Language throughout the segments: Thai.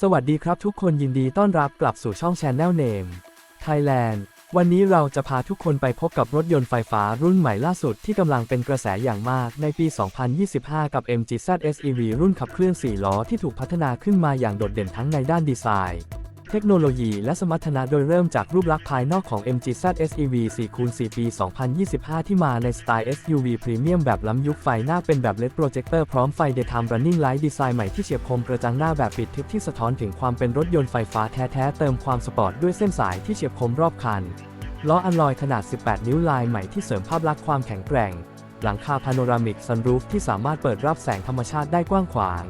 สวัสดีครับทุกคนยินดีต้อนรับกลับสู่ช่อง Channel Name Thailand วันนี้เราจะพาทุกคนไปพบกับรถยนต์ไฟฟ้ารุ่นใหม่ล่าสุดที่กำลังเป็นกระแสอย่างมากในปี 2025 กับ MGZ SEV รุ่นขับเคลื่อน 4 ล้อที่ถูกพัฒนาขึ้นมาอย่างโดดเด่นทั้งในด้านดีไซน์ เทคโนโลยีและสมรรถนะโดยเริ่มจากรูปลักษณ์ภายนอกของ MGZ SEV 4x4 ปี 2025 ที่มาในสไตล์ SUV พรีเมียมแบบล้ำยุคไฟหน้าเป็นแบบ LED โปรเจคเตอร์พร้อมไฟ Daytime Running Light ดีไซน์ใหม่ที่เฉียบคมกระจังหน้าแบบปิดทึบที่สะท้อนถึงความเป็นรถยนต์ไฟฟ้าแท้ๆ เติมความสปอร์ตด้วยเส้นสายที่เฉียบคมรอบคันล้ออัลลอยขนาด 18 นิ้วลายใหม่ที่เสริมภาพลักษณ์ความแข็งแกร่ง หลังคาพาโนรามิกซันรูฟที่สามารถเปิดรับแสงธรรมชาติได้กว้างขวาง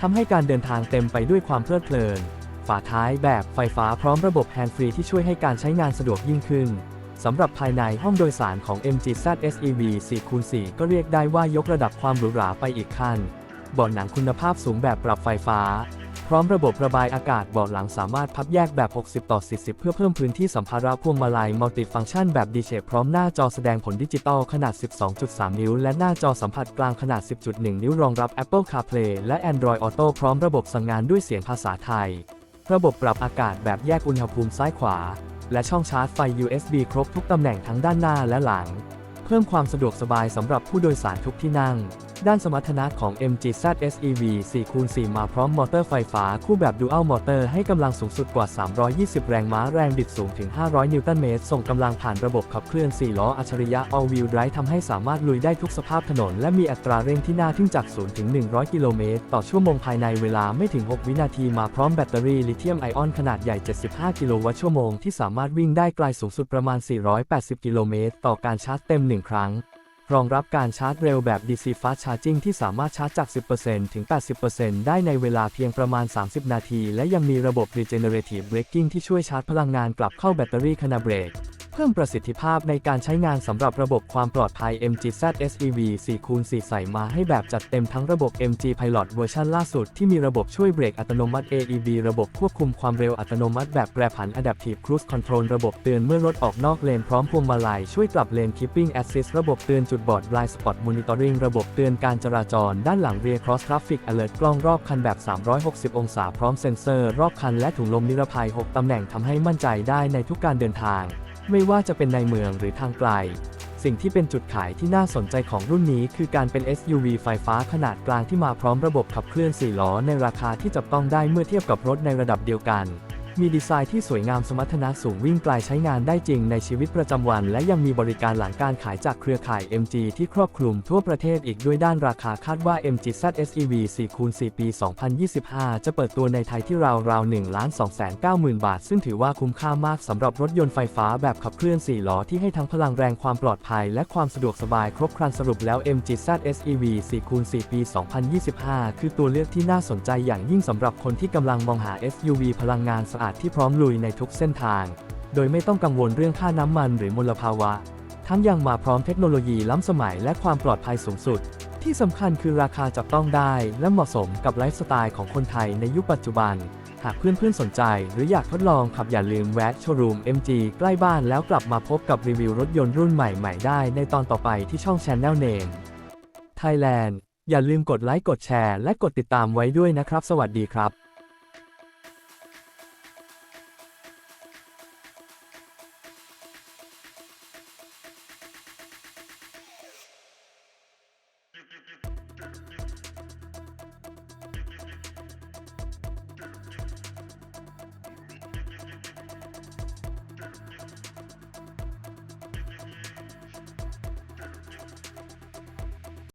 ทำให้การเดินทางเต็มไปด้วยความเพลิดเพลิน ฝาท้ายแบบไฟฟ้าพร้อมระบบแฮนด์ฟรีที่ช่วยให้การใช้งานสะดวกยิ่งขึ้นสำหรับภายในห้องโดยสารของ MGZ SEV 4x4 ก็เรียกได้ว่ายกระดับความหรูหราไปอีกขั้นเบาะหนังคุณภาพสูงแบบปรับไฟฟ้า พร้อมระบบระบายอากาศเบาะหลังสามารถพับแยกแบบ 60 ต่อ 40 เพื่อเพิ่มพื้นที่สัมภาระพวงมาลัยมัลติฟังก์ชันแบบ D-Shape พร้อมหน้าจอแสดงผลดิจิตอลขนาด 12.3 นิ้ว และหน้าจอสัมผัสกลางขนาด 10.1 นิ้วรองรับ Apple CarPlay และ Android Auto พร้อมระบบสั่งงานด้วยเสียงภาษาไทย ระบบปรับอากาศแบบแยกอุณหภูมิซ้ายขวา และช่องชาร์จไฟ USB ครบทุกตำแหน่งทั้งด้านหน้าและหลัง เพิ่มความสะดวกสบายสำหรับผู้โดยสารทุกที่นั่ง ด้านสมรรถนะของ MGZ SEV 4x4 มาพร้อมมอเตอร์ไฟฟ้าคู่แบบ Dual Motor ให้กำลังสูงสุดกว่า 320 แรงม้าแรงบิดสูงถึง 500 นิวตันเมตร ส่งกำลังผ่านระบบขับเคลื่อน 4 ล้ออัจฉริยะ All Wheel Drive ทำให้สามารถลุยได้ทุกสภาพถนน และมีอัตราเร่งที่น่าทึ่งจาก 0 ถึง 100 กิโลเมตร ต่อชั่วโมงภายในเวลาไม่ถึง 6 วินาทีมาพร้อมแบตเตอรี่ลิเธียมไอออนขนาดใหญ่ 75 กิโลวัตต์ชั่วโมงที่สามารถวิ่งได้ไกลสูงสุดประมาณ 480 กิโลเมตร ต่อการชาร์จเต็ม 1 ครั้ง รองรับการชาร์จเร็วแบบ DC Fast Charging ที่สามารถชาร์จจาก 10%ถึง 80%ได้ในเวลาเพียงประมาณ 30 นาที และยังมีระบบ Regenerative Braking ที่ช่วยชาร์จพลังงานกลับเข้าแบตเตอรี่ขณะเบรก พิ่มประสิทธิภาพในการใช้งานสำหรับระบบความปลอดภัย MGZ SEV 4x4 ใส่มาให้แบบจัดเต็มทั้งระบบ MG Pilot เวอร์ชันล่าสุดที่มีระบบช่วยเบรกอัตโนมัติ AEB ระบบควบคุมความเร็วอัตโนมัติแบบแปรผัน Adaptive Cruise Control ระบบเตือนเมื่อรถออกนอกเลนพร้อมพวงมาลัยช่วยกลับเลน Keeping Assist ระบบเตือนจุดบอด Blind Spot Monitoring ระบบเตือนการจราจร ด้านหลัง Rear Cross Traffic Alert กล้องรอบคันแบบ 360 องศาพร้อมเซ็นเซอร์ รอบคันและถุงลมนิรภัย 6 ตำแหน่งทำให้มั่นใจได้ในทุกการเดินทาง ไม่ว่าจะเป็นในเมืองหรือทางไกล สิ่งที่เป็นจุดขายที่น่าสนใจของรุ่นนี้คือการเป็น SUV ไฟฟ้าขนาดกลางที่มาพร้อมระบบขับเคลื่อน 4 ล้อในราคาที่จับต้องได้เมื่อเทียบกับรถในระดับเดียวกัน มีดีไซน์ที่สวยงามสมรรถนะสูงวิ่งไกลใช้งานได้จริงในชีวิตประจำวัน และยังมีบริการหลังการขายจากเครือข่าย MG ที่ครอบคลุมทั่วประเทศอีกด้วยด้านราคาคาดว่า MG Z SEV 4x4 ปี 2025 จะเปิดตัวในไทยที่ราวๆ1ล้าน290,000 บาท ซึ่งถือว่าคุ้มค่ามากสำหรับรถยนต์ไฟฟ้าแบบขับเคลื่อน 4 ล้อที่ให้ทั้งพลังแรงความปลอดภัย และความสะดวกสบายครบครันสรุปแล้ว MG Z SEV 4x4 ปี 2025 คือตัวเลือกที่น่าสนใจอย่างยิ่งสำหรับคนที่กำลังมองหา SUV พลังงานสะอาดอาดที่พร้อมลุยในทุกเส้นทาง โดยไม่ต้องกังวลเรื่องค่าน้ำมันหรือมลภาวะ ทั้งยังมาพร้อมเทคโนโลยีล้ำสมัยและความปลอดภัยสูงสุด ที่สำคัญคือราคาจับต้องได้และเหมาะสมกับไลฟ์สไตล์ของคนไทยในยุคปัจจุบัน หากเพื่อนๆสนใจหรืออยากทดลองขับอย่าลืมแวะโชว์รูม MG ใกล้บ้านแล้วกลับมาพบกับรีวิวรถยนต์รุ่นใหม่ๆได้ในตอนต่อไปที่ช่อง Channel Name Thailand อย่าลืมกดไลค์กดแชร์และกดติดตามไว้ด้วยนะครับ สวัสดีครับ